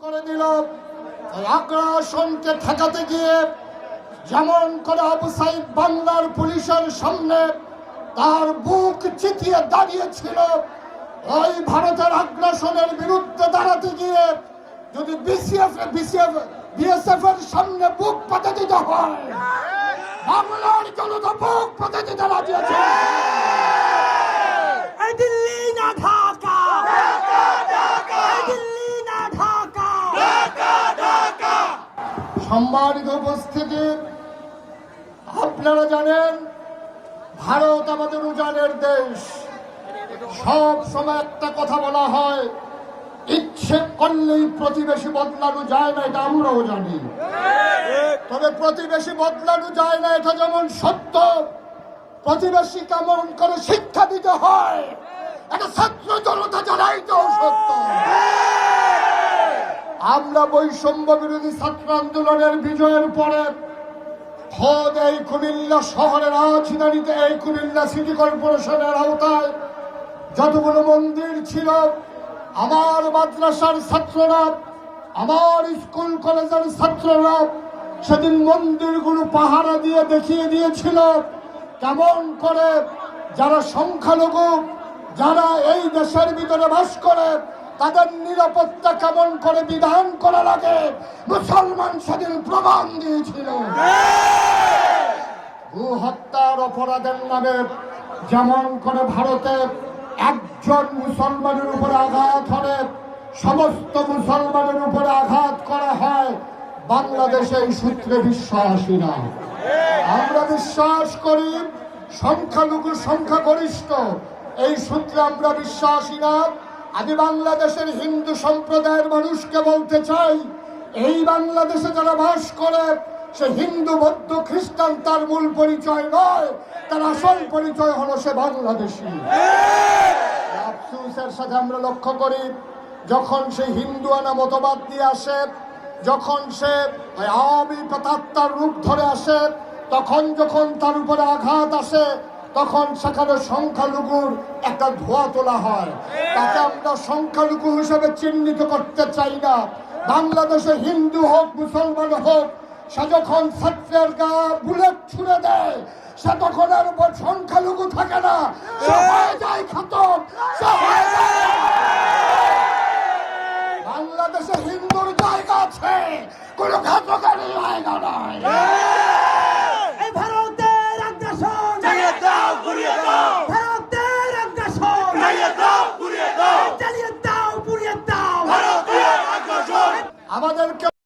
করে দিল আগ্রাসনকে ঠেকাতে গিয়ে যেমন করে আবু সাইদ বাংলার পুলিশের সামনে তার বুক চিতিয়ে দাঁড়িয়েছিল, ওই ভারতের আগ্রাসনের বিরুদ্ধে দাঁড়াতে গিয়ে যদি বিসিএফ বিসিএফ বিএসএফ এর সামনে বুক পাতে দিতে হয়, বাংলার জনতা বুক পাতে দিতে রাজি সম্মানিত উপস্থিতি আপনারা জানেন, ভারত আমাদের উজানের দেশ। সব সময় একটা কথা বলা হয়, ইচ্ছে করলেই প্রতিবেশী বদলানো যায় না, এটা আমরাও জানি। তবে প্রতিবেশী বদলানো যায় না, এটা যেমন সত্য, প্রতিবেশী কেমন করে শিক্ষা দিতে হয় এটা ছাত্র জনতা জানাই তো আমরা বৈষম্য বিরোধী ছাত্র আন্দোলনের বিজয়ের পরে খোদ এই কুমিল্লা শহরের রাজধানীতে, এই কুমিল্লা সিটি কর্পোরেশনের আওতায় যতগুলো মন্দির ছিল, আমার মাদ্রাসার ছাত্ররা, আমার স্কুল কলেজের ছাত্ররা সেদিন মন্দিরগুলো পাহারা দিয়ে দেখিয়ে দিয়েছিল। কেমন করে যারা সংখ্যালঘু, যারা এই দেশের ভিতরে বাস করে তাদের নিরাপত্তা কেমন করে বিধান করা লাগে? মুসলমান সেদিন প্রমাণ দিয়েছিল। হত্যার অপরাধের নামে যেমন করে ভারতে একজন মুসলমানের উপর আঘাত হলে সমস্ত মুসলমানের উপরে আঘাত করা হয়, বাংলাদেশে এই সূত্রে বিশ্বাসী না। আমরা বিশ্বাস করি সংখ্যালঘু সংখ্যাগরিষ্ঠ, এই সূত্রে আমরা বিশ্বাসী না। আমি বাংলাদেশের হিন্দু সম্প্রদায়ের মানুষকে বলতে চাই এই বাংলাদেশে যারা বাস করে সে হিন্দু বৌদ্ধ খ্রিস্টান তার মূল পরিচয় নয় তার আসল পরিচয় হলো সে বাংলাদেশী। আফসুসের সাথে আমরা লক্ষ্য করি যখন সে হিন্দু আনা মতবাদ দিয়ে আসে যখন সে আওয়ামী প্রেতাত্মার রূপ ধরে আসে তখন যখন তার উপরে আঘাত আসে তখন সেখানে সংখ্যালঘুর একটা ধোয়া তোলা হয়। তাকে আমরা সংখ্যালঘু হিসেবে চিহ্নিত করতে চাই না। বাংলাদেশে হিন্দু হোক, মুসলমান হোক, সে যখন ছাত্রের গা বুলেট ছুড়ে দেয়, সে তখন আর উপর সংখ্যালঘু থাকে না। বাংলাদেশে হিন্দুর জায়গা আছে, কোন ঘাতকের জায়গা নাই। আমাদেরকে